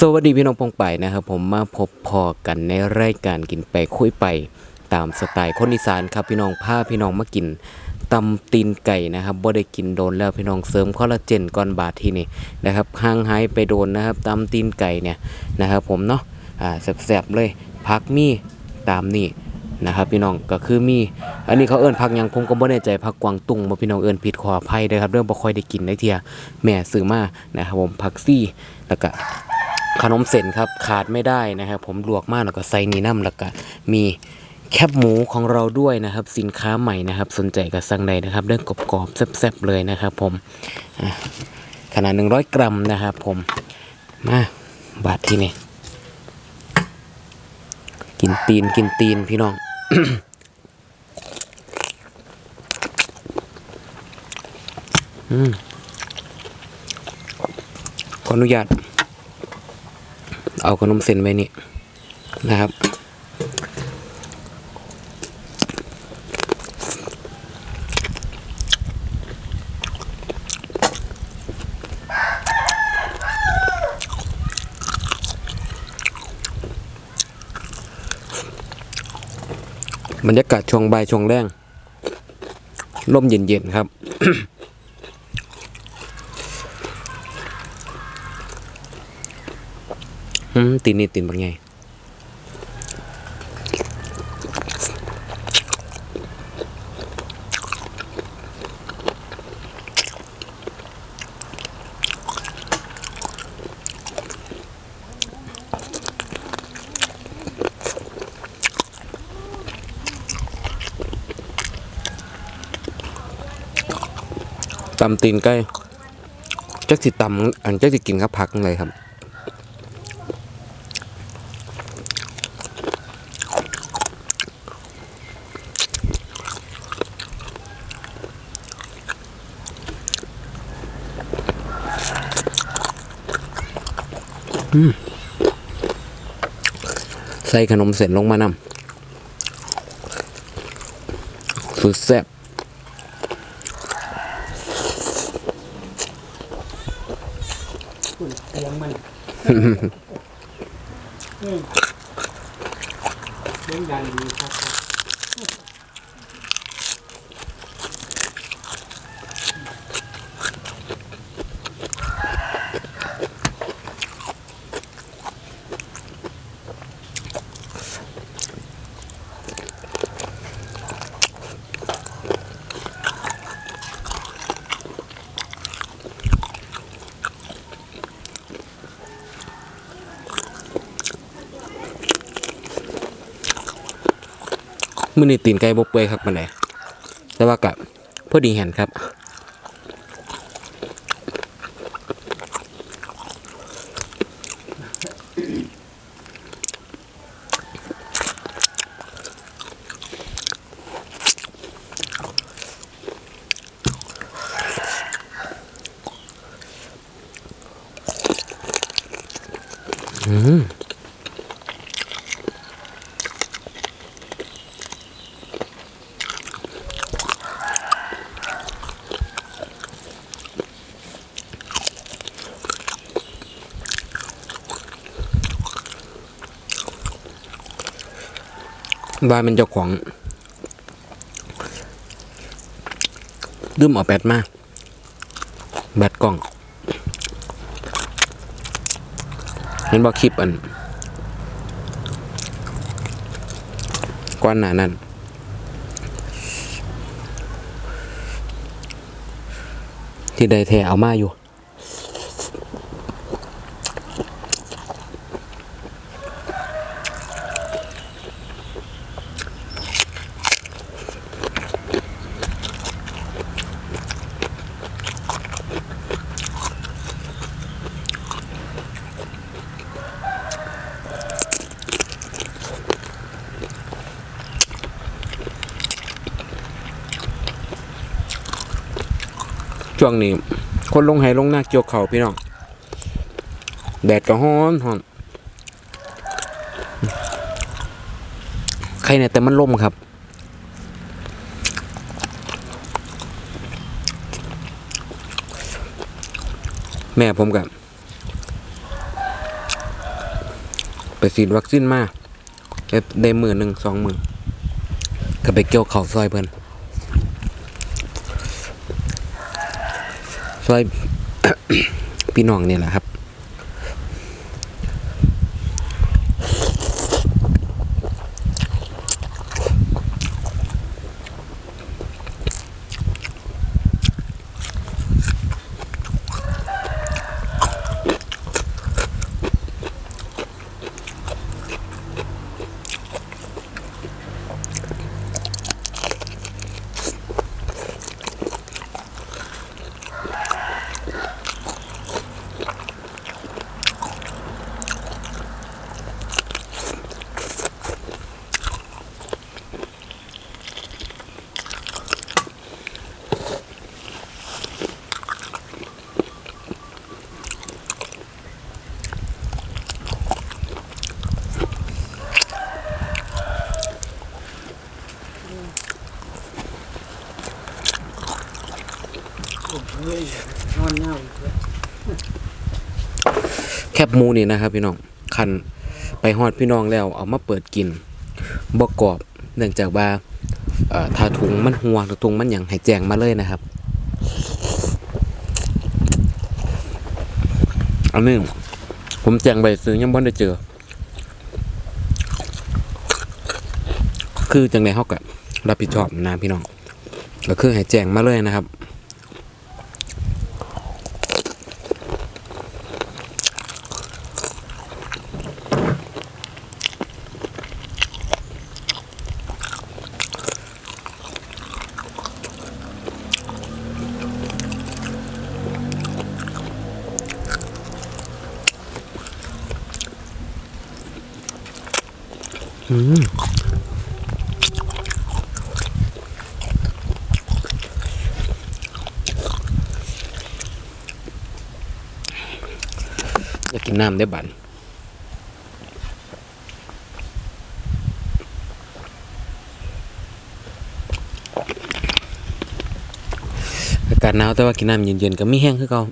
สวัสดีพี่น้องปองไปนะครับ ผมมาพบพอกันในรายการกินไปคุยไปตามสไตล์คนอีสานครับพี่น้องพาพี่น้องมากินตำตีนไก่นะครับบ่ได้กินโดนแล้วพี่น้องเสริมคอลลาเจนก่อนบาทที่นี่นะครับห่างหายไปโดนนะครับตำตีนไก่เนี่ยนะครับ ผมเนาะอ่าแซ่บๆเลยพักมีตามนี่นะครับพี่น้องก็คือมี อันนี้เขาเอิ้นพักยังผมก็บ่แน่ใจพักกวางตุ้งบ่พี่น้องเอิ้นผิดขออภัยเด้อครับเรื่องบ่ค่อยได้กินได้เทียแม่ซื้อมานะครับผมผักซี่แล้วก็ ขนมเส้นครับขาดไม่ได้นะครับ ผมลวกมากแล้วก็ใส่นีน้ำแล้วก็มีแคบหมูของเราด้วยนะครับ สินค้าใหม่นะครับ สนใจก็สั่งได้นะครับเรื่องกรอบๆแซ่บๆเลยนะครับ ผมขนาด 100 กรัมนะครับ ผมมาบาทที่นี่กินตีนกินตีนพี่น้องอืมขออนุญาต เอาขนมเส้นไว้นี่นะครับ บรรยากาศช่วงบ่ายช่วงแรงลมเย็นๆครับ อืม ตีนนี่ตีนบางไงตำตีนใกล้จักสิตำอันจักสิกินครับผักเลยครับ ใส่ขนมเสร็จลงมานำสุดแซ่บเสียงมันอืมเสียงดังดีครับ มื้อนี้ตีนไก่บ่เปื่อยครับมันไดแต่ว่ากะพอดีเห็นครับอืม ว่ามันเจ้าของดืมเอาแบตมาก แบตกล้อง เห็นบอกคลิปอันก้อนหนานั่นที่ได้แทเอามาอยู่ ช่วงนี้ คนลงไห้ลงหน้าเกี่ยวเขาพี่น้องแดดก็ฮ้อนฮ้อนใครเนี่ยแต่มันล่มครับแม่ผมกับไปฉีดวัคซีนมาได้ได้มือหนึ่งสองหมือก็ไปเกี่ยวเข่าซอยเพิ่น ซอย พี่น้องเนี่ยแหละครับ เฮ้ยนอนเน่าอีกแล้วแคบหมูนี่นะครับ พี่น้องคันไปฮอดพี่น้องแล้วเอามาเปิดกินบ่กรอบ เนื่องจากว่าถ้าถุงมันหัวถุงมันหยังให้แจงมาเลยนะครับอันนี้ผมแจงไปซื้อยังบ่ได้เจอ คือจังไดเฮาก็รับผิดชอบนะพี่น้องก็คือให้แจงมาเลยนะครับ อยากกินน้ำได้บันอากาศหนาวแต่ว่ากินน้ำเย็นๆก็ไมีแห้งคือเก่า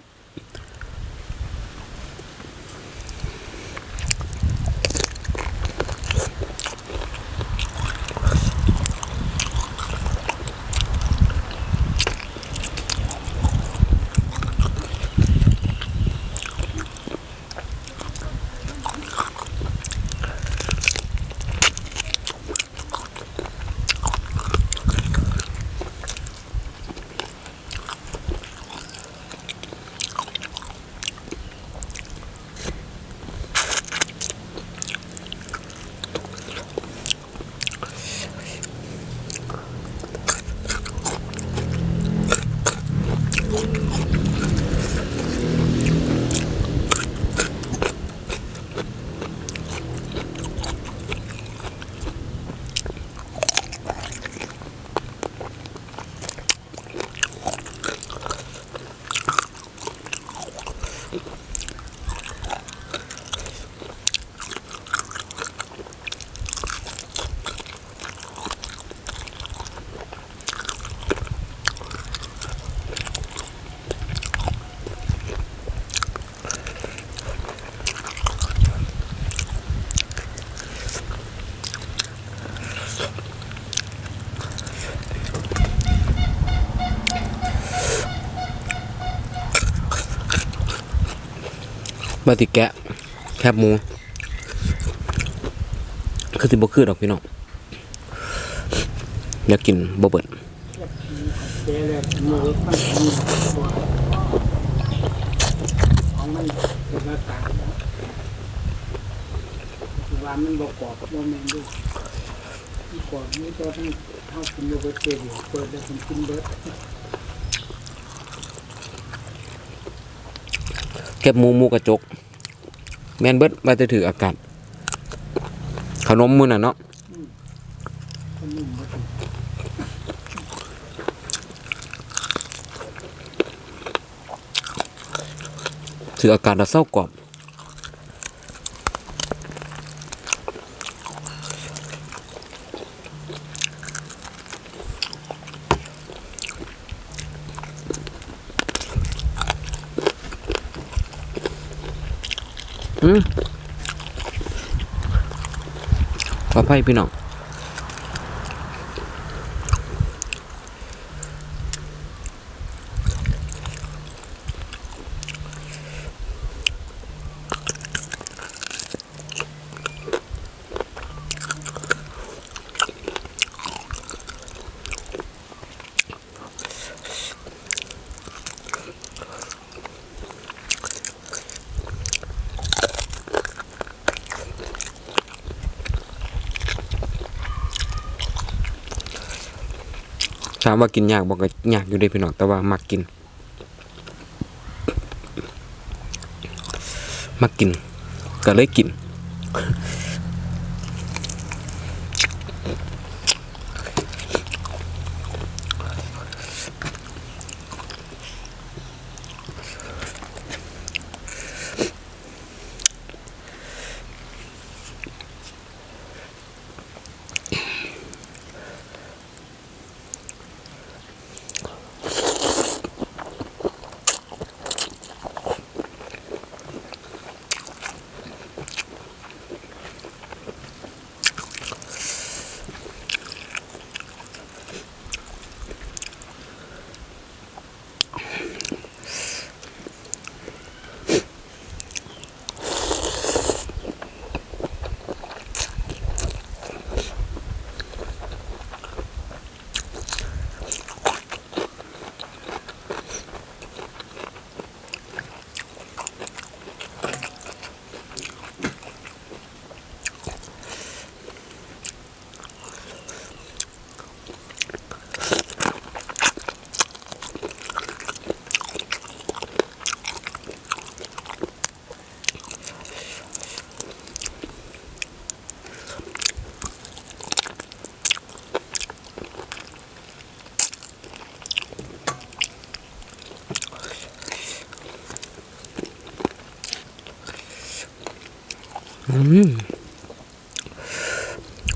บาติแกะ แคบหมู คือสิบ่คือดอกพี่น้องอยากกินบ่เบิดมันมีของมันเป็นหน้าต่างคือว่ามันบอกกรอบว่าแมนด้วยกรอบนี้ก็ต้องเข้ากินโยเกิร์ตเจดีเปิดแล้วผมกินเบิร์ด แคบหมูหมูกระจก แม่นเบิดมาจะถืออากาศขนมมือน่ะเนาะถืออากาศแล้วเศร้ากว่าบ อืม ขออ ภัยพี่น้อง ถามว่ากินยากบอกก็ยากอยู่ได้พี่น้องแต่ว่ามักกิน มักกินก็เลยกิน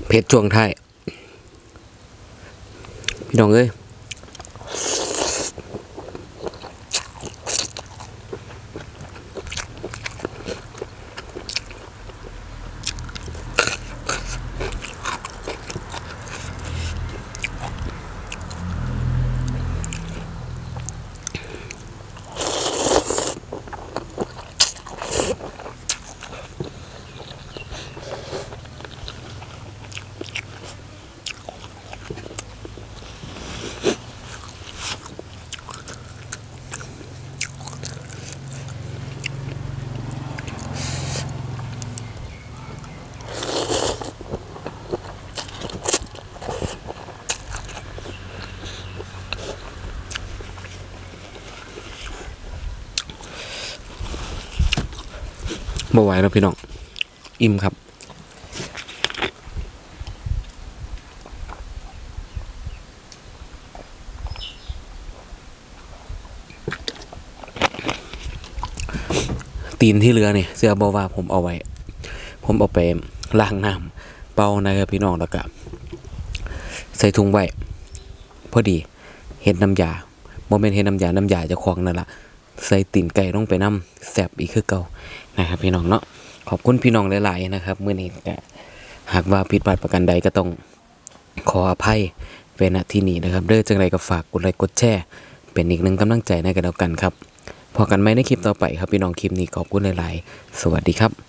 เผ็ดช่วงไทยพี่น้องเอ้ย บ่ไหวแล้วพี่น้อง อิ่มครับ ตีนที่เหลือเนี่ยเสื้อบอว่าผมเอาไว้ ผมเอาไปล้างน้ำเป่านะครับพี่น้องแล้วก็ใส่ถุงไว้พอดีเห็ดน้ำยาโมเมนเห็ดน้ำยา น้ำยาจะคลองนั่นละใส่ตีนไก่ลงไปน้ำแสบอีกคือเก่า นะครับพี่น้องเนาะขอบคุณพี่น้องหลายๆนะครับเมื่อนี้ก็หากว่าผิดพลาดประการใดก็ต้องขออภัยเป็นที่นี้นะครับเด้อจังไรก็ฝากกดไลค์กดแชร์เป็นอีกหนึ่งกำลังใจในกันแล้วกันครับพอกันไหมในคลิปต่อไปครับพี่น้องคลิปนี้ขอบคุณหลายๆ สวัสดีครับ